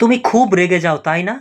তুমি খুব রেগে যাও, তাই না?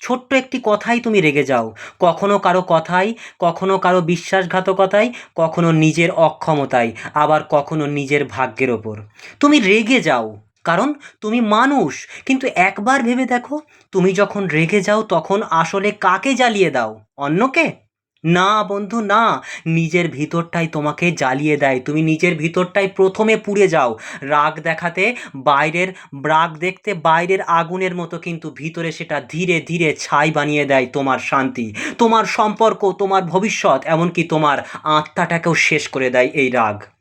ছোট্ট একটি কথাই তুমি রেগে যাও। কখনো কারও কথাই, কখনো কারও বিশ্বাসঘাতকতায় কখনো নিজের অক্ষমতায় আবার কখনো নিজের ভাগ্যের ওপর। তুমি রেগে যাও, কারণ তুমি মানুষ। কিন্তু একবার ভেবে দেখো, তুমি যখন রেগে যাও তখন আসলে কাকে জ্বালিয়ে দাও? অন্যকে? না বন্ধু, না। নিজের ভিতরটাই তোমাকে জ্বালিয়ে দেয়। তুমি নিজের ভিতরটাই প্রথমে পুড়ে যাও। রাগ দেখাতে, বাইরের রাগ দেখতে, বাইরের আগুনের মতো কিন্তু ভিতরে সেটা ধীরে ধীরে ছাই বানিয়ে দেয় তোমার শান্তি। তোমার সম্পর্ক, তোমার ভবিষ্যৎ, এমনকি তোমার আত্মাটাকেও শেষ করে দেয় এই রাগ।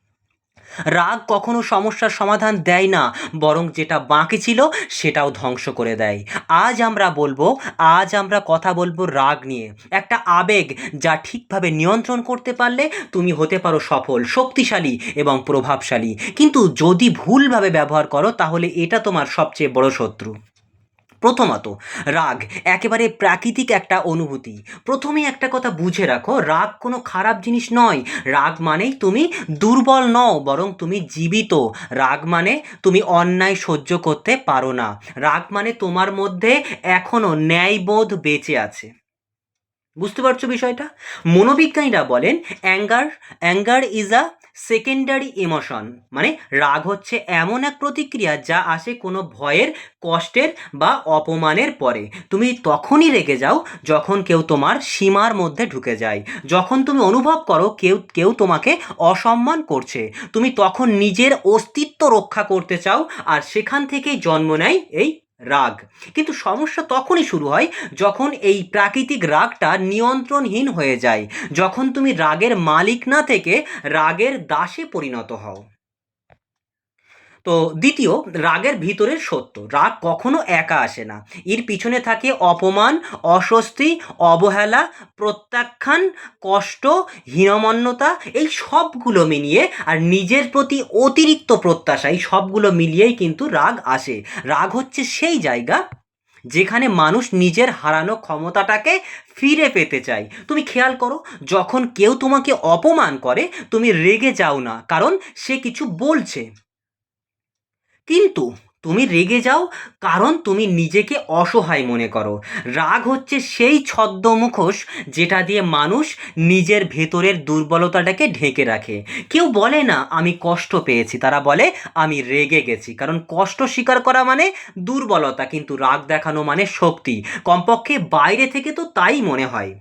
রাগ কখনো সমস্যার সমাধান দেয় না, বরং যেটা বাঁকে ছিল সেটাও ধ্বংস করে দেয়। আজ আমরা বলব, আজ আমরা কথা বলব রাগ নিয়ে। একটা আবেগ যা ঠিকভাবে নিয়ন্ত্রণ করতে পারলে তুমি হতে পারো সফল, শক্তিশালী এবং প্রভাবশালী। কিন্তু যদি ভুলভাবে ব্যবহার করো, তাহলে এটা তোমার সবচেয়ে বড় শত্রু। প্রথমত, রাগ একেবারে প্রাকৃতিক একটা অনুভূতি। প্রথমে একটা কথা বুঝে রাখো, রাগ কোনো খারাপ জিনিস নয়। রাগ মানেই তুমি দুর্বল নও, বরং তুমি জীবিত। রাগ মানে তুমি অন্যায় সহ্য করতে পারো না। রাগ মানে তোমার মধ্যে এখনও ন্যায়বোধ বেঁচে আছে। বুঝতে পারছ বিষয়টা? মনোবিজ্ঞানীরা বলেন anger anger is a secondary emotion মানে রাগ হচ্ছে এমন এক প্রতিক্রিয়া যা আসে কোনো ভয়ের, কষ্টের বা অপমানের পরে। তুমি তখনই রেগে যাও যখন কেউ তোমার সীমার মধ্যে ঢুকে যায়। যখন তুমি অনুভব করো কেউ কেউ তোমাকে অসম্মান করছে। তুমি তখন নিজের অস্তিত্ব রক্ষা করতে চাও আর সেখান থেকেই জন্ম নেয় এই রাগ। কিন্তু সমস্যা তখনই শুরু হয় যখন এই প্রাকৃতিক রাগটা নিয়ন্ত্রণহীন হয়ে যায়, যখন তুমি রাগের মালিক না থেকে রাগের দাসে পরিণত হও। তো দ্বিতীয়, রাগের ভিতরের সত্য। রাগ কখনো একা আসে না। এর পিছনে থাকে অপমান, অস্বস্তি, অবহেলা, প্রত্যাখ্যান, কষ্ট, হীনমন্যতা, এই সবগুলো মিলিয়ে আর নিজের প্রতি অতিরিক্ত প্রত্যাশা, এই সবগুলো মিলিয়েই কিন্তু রাগ আসে। রাগ হচ্ছে সেই জায়গা যেখানে মানুষ নিজের হারানো ক্ষমতাটাকে ফিরে পেতে চায়। তুমি খেয়াল করো, যখন কেউ তোমাকে অপমান করে, তুমি রেগে যাও না, কারণ সে কিছু বলছে। কিন্তু তুমি রেগে যাও, কারণ তুমি নিজেকে অসহায় মনে করো। রাগ হচ্ছে সেই ছদ্ম মুখোশ যেটা দিয়ে মানুষ নিজের ভেতরের দুর্বলতাটাকে ঢেকে রাখে। কেউ বলে না, আমি কষ্ট পেয়েছি। তারা বলে, আমি রেগে গেছি। কারণ কষ্ট স্বীকার করা মানে দুর্বলতা, কিন্তু রাগ দেখানো মানে শক্তি। কমপক্ষে বাইরে থেকে তো তাই মনে হয়।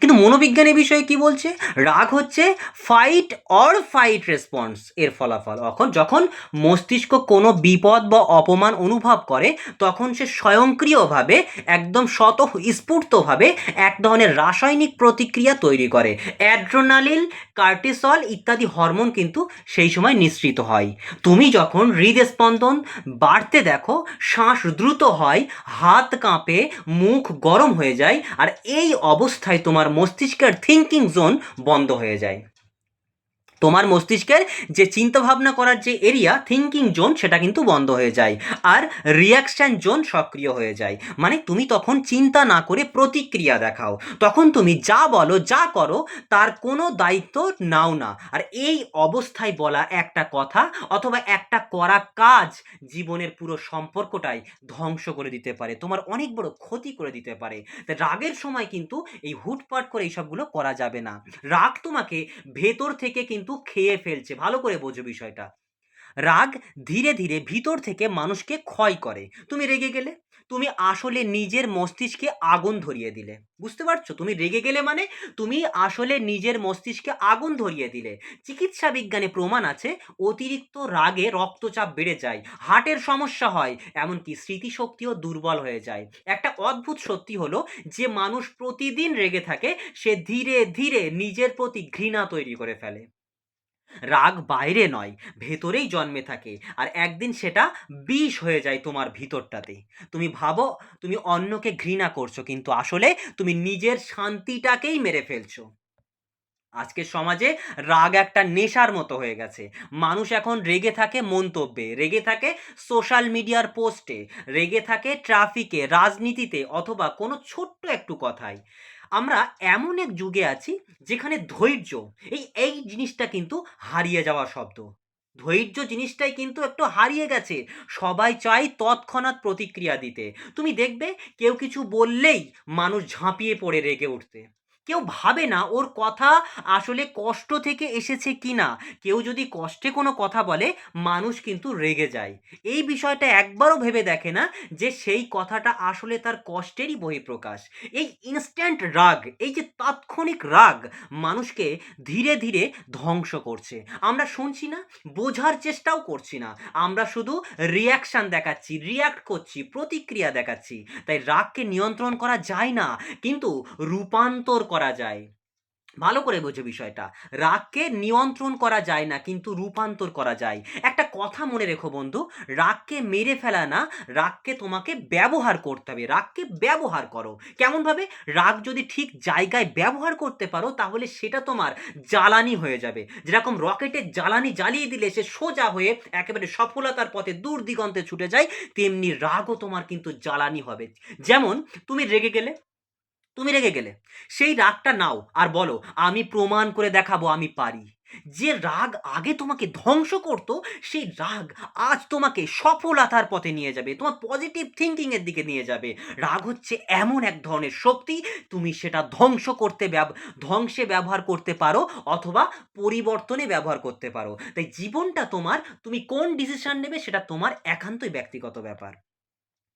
কিন্তু মনোবিজ্ঞানের বিষয়ে কি বলছে? রাগ হচ্ছে ফাইট অর ফাইট রেসপন্স এর ফলাফল। এখন যখন মস্তিষ্ক কোনো বিপদ বা অপমান অনুভব করে, তখন সে স্বয়ংক্রিয়ভাবে, একদম স্বতঃস্ফূর্তভাবে এক ধরনের রাসায়নিক প্রতিক্রিয়া তৈরি করে। অ্যাড্রোনালিল কার্টিসল ইত্যাদি হরমোন কিন্তু সেই সময় নিঃসৃত হয়। তুমি যখন হৃদস্পন্দন বাড়তে দেখো, শ্বাস দ্রুত হয়, হাত কাঁপে, মুখ গরম হয়ে যায়, আর এই অবস্থায় তোমার মস্তিষ্কের থিঙ্কিং জোন বন্ধ হয়ে যায়। তোমার মস্তিষ্কের যে চিন্তা ভাবনা করার যে এরিয়া থিঙ্কিং জোন সেটা কিন্তু বন্ধ হয়ে যায়। আর রিয়াকশান জোন সক্রিয় হয়ে যায়। মানে তুমি তখন চিন্তা না করে প্রতিক্রিয়া দেখাও। তখন তুমি যা বলো, যা করো, তার কোনো দায়িত্ব নাও না। আর এই অবস্থায় বলা একটা কথা অথবা একটা করা কাজ জীবনের পুরো সম্পর্কটাই ধ্বংস করে দিতে পারে। তোমার অনেক বড় ক্ষতি করে দিতে পারে। রাগের সময় কিন্তু এই হুটপাট করে এইসবগুলো করা যাবে না। রাগ তোমাকে ভেতর থেকে কিন্তু খেয়ে ফেলছে। ভালো করে বোঝো বিষয়টা। রাগ ধীরে ধীরে ভিতর থেকে মানুষকে ক্ষয় করে। তুমি রেগে গেলে? তুমি আসলে নিজের মস্তিষ্কে আগুন ধরিয়ে দিলে। বুঝতে পারছ? তুমি রেগে গেলে মানে তুমি আসলে নিজের মস্তিষ্কে আগুন ধরিয়ে দিলে। চিকিৎসা বিজ্ঞানে প্রমাণ আছে, অতিরিক্ত রাগে রক্তচাপ বেড়ে যায়, হার্টের সমস্যা হয়, এমনকি স্মৃতিশক্তিও দুর্বল হয়ে যায়। একটা অদ্ভুত সত্যি হলো যে মানুষ প্রতিদিন রেগে থাকে, সে ধীরে ধীরে নিজের প্রতি ঘৃণা তৈরি করে ফেলে। রাগ বাইরে নয়, ভেতরেই জন্মে থাকে। আর একদিন সেটা বিষ হয়ে যায় তোমার ভিতরটাতে। তুমি ভাবো, তুমি অন্যকে ঘৃণা করছ, কিন্তু আসলে তুমি নিজের শান্তিটাকেই মেরে ফেলছো। আজকের সমাজে রাগ একটা নেশার মতো হয়ে গেছে। মানুষ এখন রেগে থাকে মন্তব্যে, রেগে থাকে সোশ্যাল মিডিয়ার পোস্টে, রেগে থাকে ট্রাফিকে, রাজনীতিতে অথবা কোনো ছোট্ট একটু কথায়। আমরা এমন এক যুগে আছি যেখানে ধৈর্য, এই এই জিনিসটা কিন্তু হারিয়ে যাওয়া শব্দ। ধৈর্য জিনিসটাই কিন্তু একটু হারিয়ে গেছে। সবাই চাই তৎক্ষণাৎ প্রতিক্রিয়া দিতে। তুমি দেখবে কেউ কিছু বললেই মানুষ ঝাঁপিয়ে পড়ে রেগে উঠতে। কেউ ভাবে না ওর কথা আসলে কষ্ট থেকে এসেছে কি না কেউ যদি কষ্টে কোনো কথা বলে, মানুষ কিন্তু রেগে যায়। এই বিষয়টা একবারও ভেবে দেখে না যে সেই কথাটা আসলে তার কষ্টেরই বহিঃপ্রকাশ। এই ইনস্ট্যান্ট রাগ, এই যে তাৎক্ষণিক রাগ মানুষকে ধীরে ধীরে ধ্বংস করছে। আমরা শুনছি না, বোঝার চেষ্টাও করছি না। আমরা শুধু রিয়াকশান দেখাচ্ছি রিয়াক্ট করছি, প্রতিক্রিয়া দেখাচ্ছি। তাই রাগকে নিয়ন্ত্রণ করা যায় না। কিন্তু রূপান্তর করা যায়। ভালো করে বোঝো বিষয়টা। রাগকে নিয়ন্ত্রণ করা যায় না, কিন্তু রূপান্তর করা যায়। একটা কথা মনে রেখো বন্ধু, রাগকে মেরে ফেলা না, রাগকে তোমাকে ব্যবহার করতে হবে। রাগকে ব্যবহার করো। কেমনভাবে? রাগ যদি ঠিক জায়গায় ব্যবহার করতে পারো, তাহলে সেটা তোমার জ্বালানি হয়ে যাবে। যেরকম রকেটের জ্বালানি জ্বালিয়ে দিলে সে সোজা হয়ে একেবারে সফলতার পথে দূর দিগন্তে ছুটে যায়, তেমনি রাগও তোমার কিন্তু জ্বালানি হবে। যেমন, তুমি রেগে গেলে তুমি রেগে গেলে। সেই রাগটা নাও আর বলো, আমি প্রমাণ করে দেখাবো আমি পারি। যে রাগ আগে তোমাকে ধ্বংস করত, সেই রাগ আজ তোমাকে সফলতার পথে নিয়ে যাবে, তোমার পজিটিভ থিঙ্কিংয়ের দিকে নিয়ে যাবে। রাগ হচ্ছে এমন এক ধরনের শক্তি, তুমি সেটা ধ্বংস করতে ধ্বংসে ব্যবহার করতে পারো অথবা পরিবর্তনে ব্যবহার করতে পারো। তাই জীবনটা তোমার, তুমি কোন ডিসিশন নেবে সেটা তোমার একান্তই ব্যক্তিগত ব্যাপার।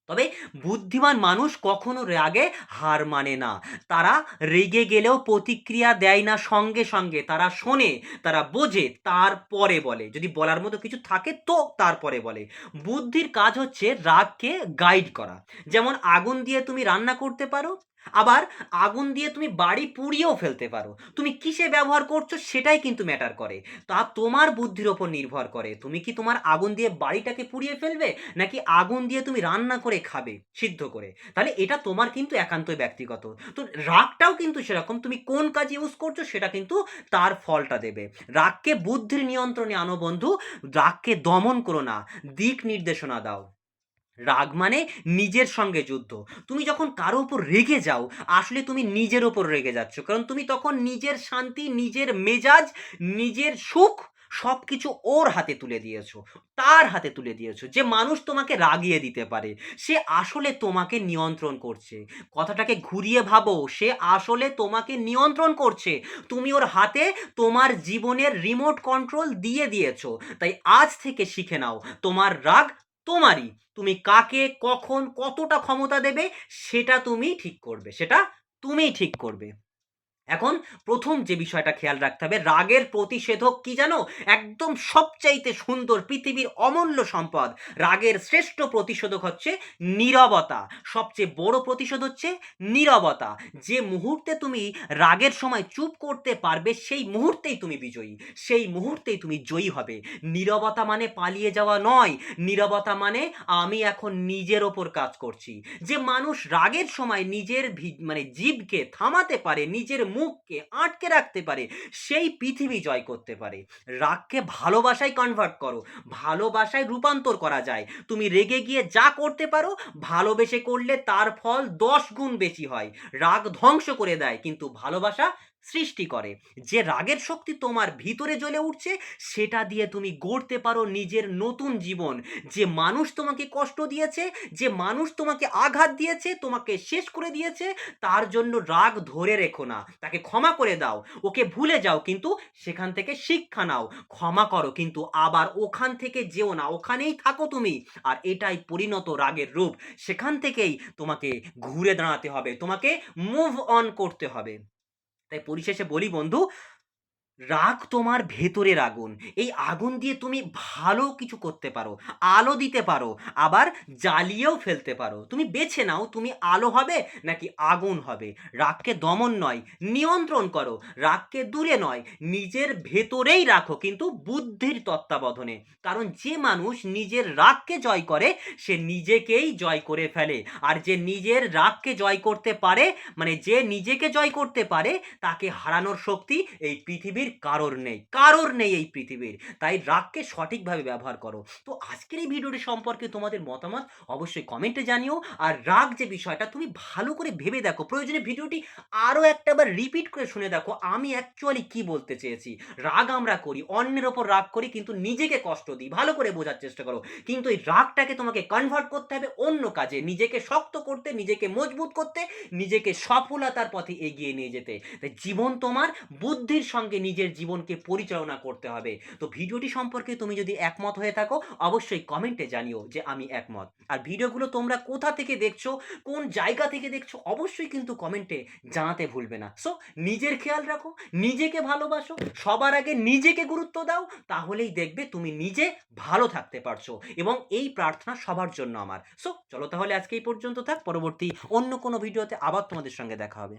তবে বুদ্ধিমান মানুষ কখনো রাগে হার মানে না। তারা রেগে গেলেও প্রতিক্রিয়া দেয় না সঙ্গে সঙ্গে। তারা শোনে, তারা বোঝে, তারপরে বলে। যদি বলার মতো কিছু থাকে তো তারপরে বলে। বুদ্ধির কাজ হচ্ছে রাগকে গাইড করা। যেমন আগুন দিয়ে তুমি রান্না করতে পারো আবার আগুন দিয়ে তুমি বাড়ি পুড়িয়েও ফেলতে পারো। তুমি কিসে ব্যবহার করছ সেটাই কিন্তু ম্যাটার করে। তা তোমার বুদ্ধির ওপর নির্ভর করে। তুমি কি তোমার আগুন দিয়ে বাড়িটাকে পুড়িয়ে ফেলবে, নাকি আগুন দিয়ে তুমি রান্না করে খাবে, সিদ্ধ করে? তাহলে এটা তোমার কিন্তু একান্তই ব্যক্তিগত। তো রাগটাও কিন্তু সেরকম। তুমি কোন কাজ ইউজ করছ সেটা কিন্তু তার ফলটা দেবে। রাগকে বুদ্ধির নিয়ন্ত্রণে আনো বন্ধু। রাগকে দমন করো না। দিক নির্দেশনা দাও। রাগ মানে নিজের সঙ্গে যুদ্ধ। তুমি যখন কারও উপর রেগে যাও, আসলে তুমি নিজের ওপর রেগে যাচ্ছ। কারণ তুমি তখন নিজের শান্তি, নিজের মেজাজ, নিজের সুখ সব কিছু ওর হাতে তুলে দিয়েছ, তার হাতে তুলে দিয়েছ। যে মানুষ তোমাকে রাগিয়ে দিতে পারে, সে আসলে তোমাকে নিয়ন্ত্রণ করছে। কথাটাকে ঘুরিয়ে ভাবো, সে আসলে তোমাকে নিয়ন্ত্রণ করছে। তুমি ওর হাতে তোমার জীবনের রিমোট কন্ট্রোল দিয়ে দিয়েছ। তাই আজ থেকে শিখে নাও, তোমার রাগ তোমারই। তুমি কাকে, কখন, কতটা ক্ষমতা দেবে, সেটা তুমি ঠিক করবে। সেটা তুমিই ঠিক করবে। এখন প্রথম যে বিষয়টা খেয়াল রাখতে হবে, রাগের প্রতিষেধক কি জানো? একদম সবচাইতে সুন্দর পৃথিবীর অমূল্য সম্পদ। রাগের শ্রেষ্ঠ প্রতিষেধক হচ্ছে নীরবতা। সবচেয়ে বড় প্রতিশোধ হচ্ছে নীরবতা। যে মুহূর্তে তুমি রাগের সময় চুপ করতে পারবে, সেই মুহূর্তেই তুমি বিজয়ী। সেই মুহূর্তেই তুমি জয়ী হবে। নীরবতা মানে পালিয়ে যাওয়া নয়। নীরবতা মানে আমি এখন নিজের ওপর কাজ করছি। যে মানুষ রাগের সময় নিজের মানে জীবকে থামাতে পারে, নিজের মুখকে আটকে রাখতে পারে, সেই পৃথিবী জয় করতে পারে। রাগকে ভালোবাসায় কনভার্ট করো, ভালোবাসায় রূপান্তর করা যায়। তুমি রেগে গিয়ে যা করতে পারো, ভালোবেসে করলে তার ফল দশ গুণ বেশি হয়। রাগ ধ্বংস করে দেয়, কিন্তু ভালোবাসা সৃষ্টি করে। যে রাগের শক্তি তোমার ভিতরে জ্বলে উঠছে, সেটা দিয়ে তুমি গড়তে পারো নিজের নতুন জীবন। যে মানুষ তোমাকে কষ্ট দিয়েছে, যে মানুষ তোমাকে আঘাত দিয়েছে, তোমাকে শেষ করে দিয়েছে, তার জন্য রাগ ধরে রেখো না। তাকে ক্ষমা করে দাও। ওকে ভুলে যাও, কিন্তু সেখান থেকে শিক্ষা নাও। ক্ষমা করো, কিন্তু আবার ওখান থেকে যেও না। ওখানেই থাকো তুমি। আর এটাই পরিণত রাগের রূপ। সেখান থেকেই তোমাকে ঘুরে দাঁড়াতে হবে। তোমাকে মুভ অন করতে হবে। তাই পরিশেষে বলি বন্ধু রাগ তোমার ভেতরের আগুন। এই আগুন দিয়ে তুমি ভালো কিছু করতে পারো, আলো দিতে পারো, আবার জ্বালিয়েও ফেলতে পারো। তুমি বেছে নাও, তুমি আলো হবে নাকি আগুন হবে। রাগকে দমন নয়, নিয়ন্ত্রণ করো। রাগকে দূরে নয়, নিজের ভেতরেই রাখো, কিন্তু বুদ্ধির তত্ত্বাবধানে। কারণ যে মানুষ নিজের রাগকে জয় করে, সে নিজেকেই জয় করে ফেলে। আর যে নিজের রাগকে জয় করতে পারে মানে যে নিজেকে জয় করতে পারে, তাকে হারানোর শক্তি এই পৃথিবীর পৃথিবীর কারোর নেই কারোর নেই এই পৃথিবীর। তাই রাগকে সঠিকভাবে ব্যবহার করো। তো আজকের এই ভিডিওটি সম্পর্কে তোমাদের মতামত অবশ্যই কমেন্টে জানিও। আর রাগ যে বিষয়টা, তুমি ভালো করে ভেবে দেখো। প্রয়োজনে ভিডিওটি আরও একটা বার রিপিট করে শুনে দেখো, আমি অ্যাকচুয়ালি কি বলতে চেয়েছি। রাগ আমরা করি, অন্যের ওপর রাগ করি, কিন্তু নিজেকে কষ্ট দিই। ভালো করে বোঝার চেষ্টা করো। কিন্তু এই রাগটাকে তোমাকে কনভার্ট করতে হবে অন্য কাজে। নিজেকে শক্ত করতে, নিজেকে মজবুত করতে, নিজেকে সফলতার পথে এগিয়ে নিয়ে যেতে। তাই জীবন তোমার, বুদ্ধির সঙ্গে নিজের জীবনকে পরিচালনা করতে হবে। তো ভিডিওটি সম্পর্কে তুমি যদি একমত হয়ে থাকো, অবশ্যই কমেন্টে জানিও যে আমি একমত। আর ভিডিওগুলো তোমরা কোথা থেকে দেখছ, কোন জায়গা থেকে দেখছ, অবশ্যই কিন্তু কমেন্টে জানাতে ভুলবে না। সো নিজের খেয়াল রাখো, নিজেকে ভালোবাসো, সবার আগে নিজেকে গুরুত্ব দাও, তাহলেই দেখবে তুমি নিজে ভালো থাকতে পারছ এবং এই প্রার্থনা সবার জন্য আমার। সো চলো তাহলে আজকে এই পর্যন্ত থাক, পরবর্তী অন্য কোনো ভিডিওতে আবার তোমাদের সঙ্গে দেখা হবে।